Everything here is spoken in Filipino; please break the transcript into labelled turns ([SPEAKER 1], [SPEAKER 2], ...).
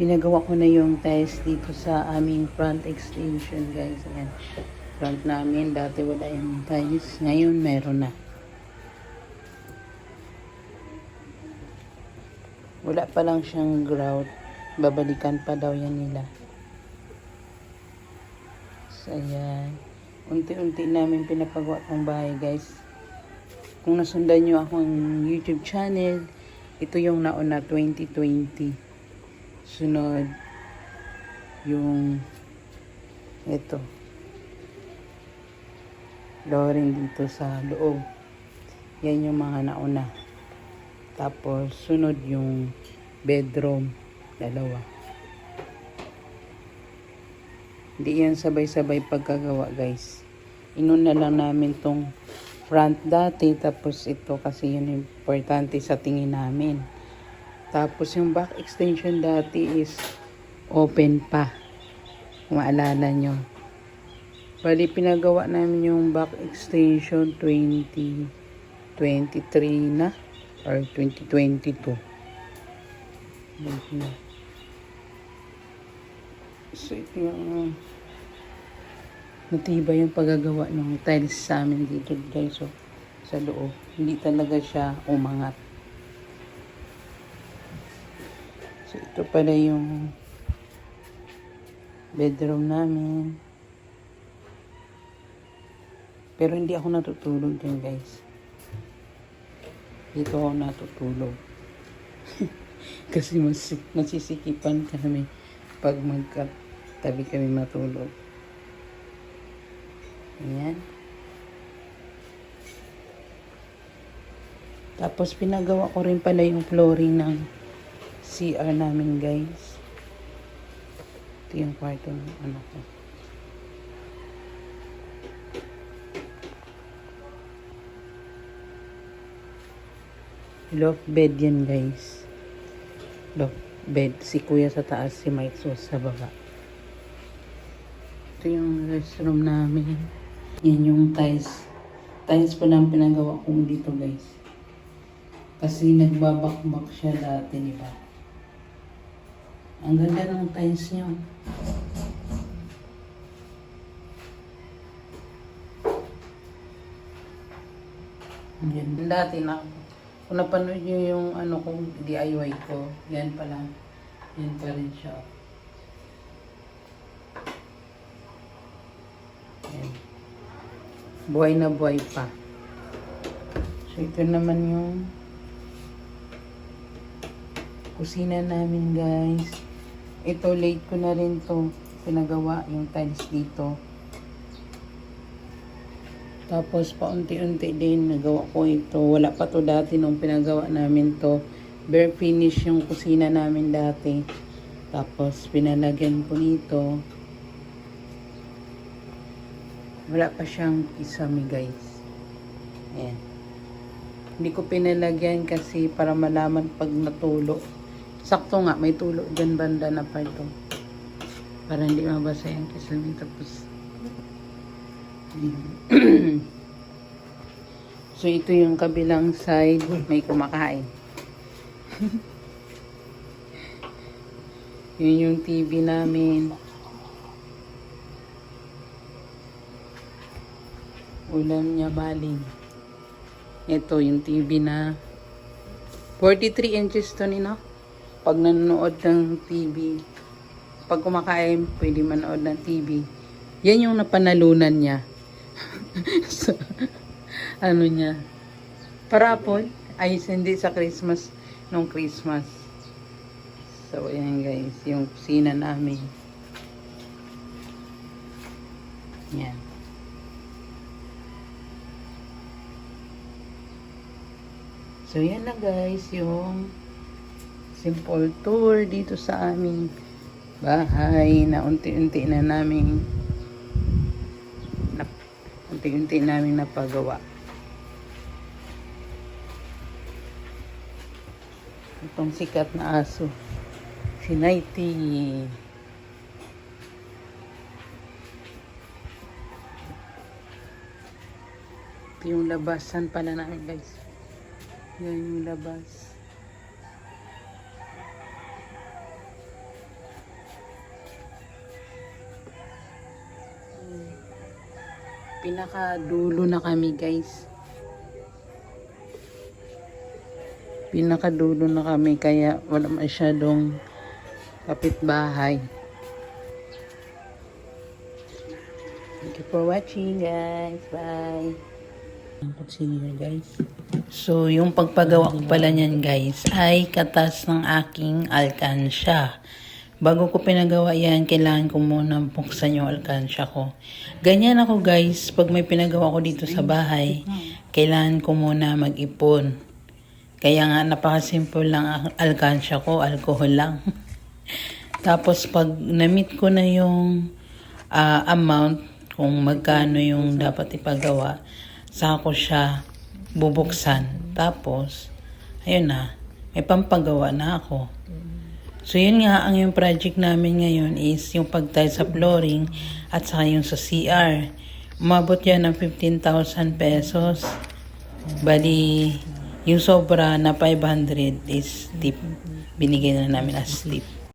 [SPEAKER 1] Pinagawa ko na yung tiles dito sa aming front extension guys. Ayan. Front namin. Dati wala yung tiles. Ngayon meron na. Wala pa lang siyang grout. Babalikan pa daw yan nila. So, ayan. Unti-unti namin pinapagawa tong bahay, guys. Kung nasundan nyo akong YouTube channel, ito yung nauna 2020. Sunod, yung ito. Flooring dito sa loob. Yan yung mga nauna. Tapos, sunod yung bedroom. Dalawa. Hindi yan sabay-sabay pagkagawa, guys. Inuna lang namin tong front dati. Tapos, ito kasi yun importante sa tingin namin. Tapos, yung back extension dati is open pa. Kung maalala nyo. Bali, pinagawa namin yung back extension 2023 na or 2022. Mhm. So, ito yung matibay yung paggagawa ng tiles sa amin dito guys. So, sa loob. Hindi talaga siya umangat. So, ito pala yung bedroom namin. Pero hindi ako natutulog dyan guys. Dito ako natutulog. Kasi mas, nasisikipan kami pag magkatabi kami matulog. Ayan. Tapos pinagawa ko rin pala yung flooring ng CR namin guys. Ito yung kwarto ng ano ko. Loft bed yan guys. Loft bed. Si kuya sa taas, si Mike Sos sa baba. Ito yung restroom namin. Yan yung tiles. Tiles pa lang pinagawa ko dito guys. Kasi nagbabakbak siya dati, di ba? Ang ganda ng tiles niyo. Yan. Dati na kung napanood nyo yung ano kong DIY ko, yan pa lang. Yan pa rin siya. Buhay na buhay pa. So, ito naman yung kusina namin, guys. Ito, late ko na rin to pinagawa yung tiles dito. Tapos paunti-unti din nagawa ko ito. Wala pa to dati nung pinagawa namin to. Bare finish yung kusina namin dati. Tapos pinalagyan ko nito. Wala pa siyang kisame guys. Ayan. Hindi ko pinalagyan kasi para malaman pag natulo. Sakto nga, may tulo dyan banda na pa ito. Para hindi mabasa yung kisame. Tapos so, ito yung kabilang side. May kumakain. Yun yung TV namin. Ulam niya baling. Ito yung TV na 43 inches to nino. Pag nanonood ng TV, pag kumakain, pwede manood ng TV. Yan yung napanalunan niya. sa, ano niya. Parapol. Ay, hindi sa Christmas. Nung Christmas. So, ayan guys. Yung kusina namin. Yan. So, yan na guys. Yung simple tour dito sa aming bahay na unti-unti na namin na, unti-unti namin napagawa. Itong sikat na aso. Si Nighty. Ito yung labasan pala namin guys. Yan yung labas. Pinakadulo na kami guys. Pinakadulo na kami kaya wala masyadong kapitbahay. Thank you for watching guys. Bye. Ang kutsilyo guys. So, yung pagpagawa ko pala niyan guys ay katas ng aking alkansya. Bago ko pinagawa yan, kailangan ko muna buksan yung alkansya ko. Ganyan ako guys, pag may pinagawa ko dito sa bahay, kailangan ko muna mag-ipon. Kaya nga, napakasimple lang ang alkansya ko, alcohol lang. Tapos pag na-meet ko na yung ah, amount, kung magkano yung dapat ipagawa, saka ko siya bubuksan. Tapos, ayun na, may pampagawa na ako. So, yun nga, ang yung project namin ngayon is yung pagtile sa flooring at saka yung sa CR. Umabot yan ng 15,000 pesos. Bali, yung sobra na 500 is tip. Binigay na namin as tip.